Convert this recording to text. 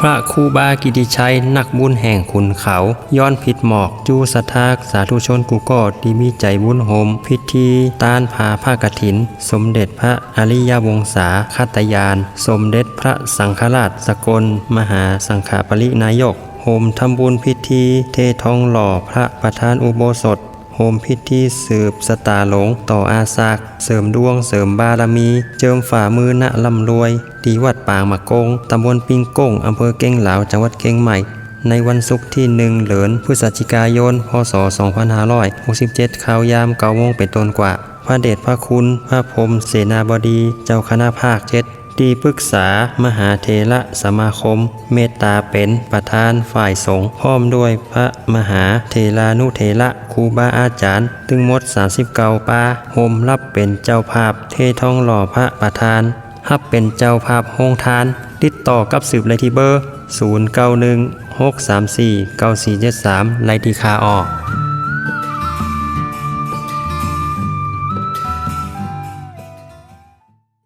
พระคูบากิติชัยนักบุญแห่งขุนเขา ย้อนผิดหมอกจูสทากสาธุชนกูก็ดีมีใจบุญโฮมพิธีต้านผาผ้ากฐิน สมเด็จพระอริยวงศาคตยาน สมเด็จพระสังฆราชสกล มหาสังฆปรินายกโฮมทำบุญพิธี เททองหล่อพระประธานอุโบสถ โฮมพิธีสืบสตาหลงต่ออาสากเสริมดวงเสริมบารมี เจิมฝ่ามือณลำรวยที่วัดปางมะกงตำบลปิงก้งอำเภอเก้งหลาวจังหวัดเก้งใหม่ ในวันศุกร์ที่หนึ่งเหลือนพฤศจิกายน พศ 2567ข่าวยามเก้าโมงเป็นต้นกว่า พระเดชพระคุณ พระพรหมเสนาบดี เจ้าคณะภาคเจ็ด ที่ปรึกษามหาเทระสมาคม เมตตาเป็นประธานฝ่ายสงฆ์พร้อมด้วยพระมหาเทรานุเทระครูบาอาจารย์ ตึงมด 39ปาโฮมรับเป็นเจ้าภาพเททองหล่อพระประธานรับเป็นเจ้าภาพโฮงทาน ติดต่อกับสืบเลยที่เบอร์ 0916349473ไลที่คาออก